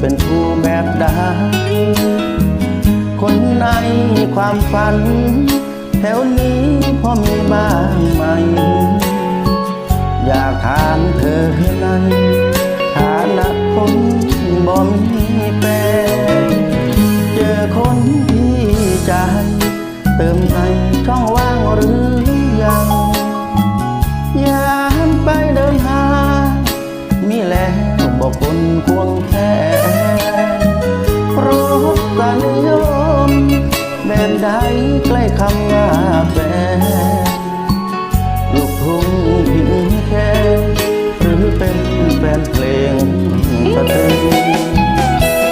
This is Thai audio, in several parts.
เป็นผู้แบบใดคนในความฝัน แถวนี้พอมีบ้างไหม อยากถามเธอในฐานะคนบ่มีแฟนเจอคนที่ใจ เติมในช่องว่างหรือยังยามไปเดินหา มีแล้ว บอกคนควงแค่รถกนิยมแบบใดใกล้คำว่าแฟนลูกทุ่งพิงแค่หรือเป็นแฟนเพลงสตริง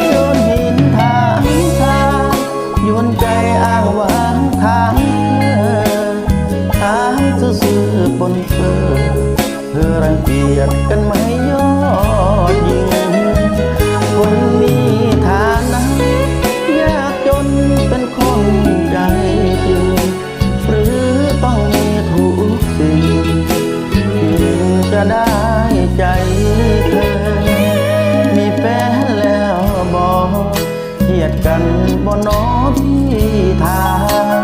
โยนหินทางทางโยนใจอ้างวางทางเธอถามซื่อปนเปื้อเธอรังเกียจกัน กันบ่นอพี่ทาง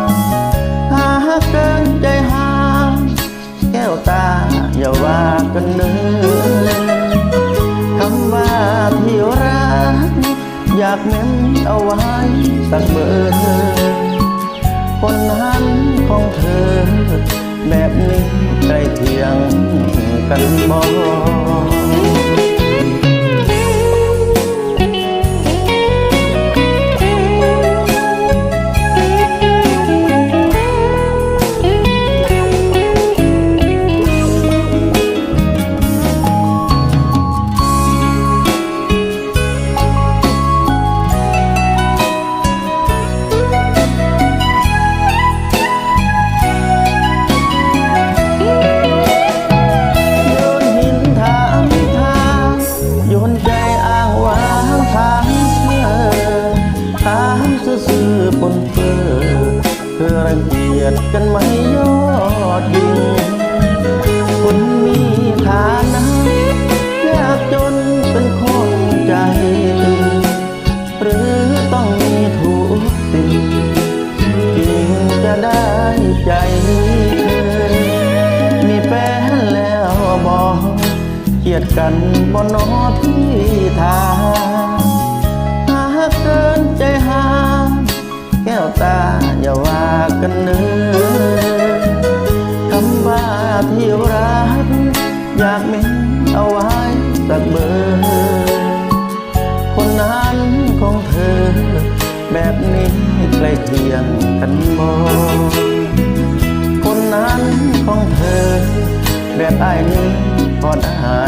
หาเกินใจหาแก้วตาอย่าว่ากันเนื้อคำว่าที่รัก อยากเม้นเอาไว้สักเบอร์คนนั้นของเธอ แบบนี้ใกล้เคียงกันบ่ รังเกียจกันไหมยอดยิงคนมีฐานะยากจนเป็นคนใจถึงหรือต้องมีทุกสิ่งจึงจะได้ใจเธอมีแฟนแล้วบอกเกลียดกันบนนอพี่ทาง ตาอย่าว่ากันเนื้อคำว่าที่รัก อยากมีเอาไว้สักเบอร์คนนั้นของเธอ แบบนี้ใกล้เคียงกันบ่คนนั้นของเธอ แบบไอ้นี้พอได้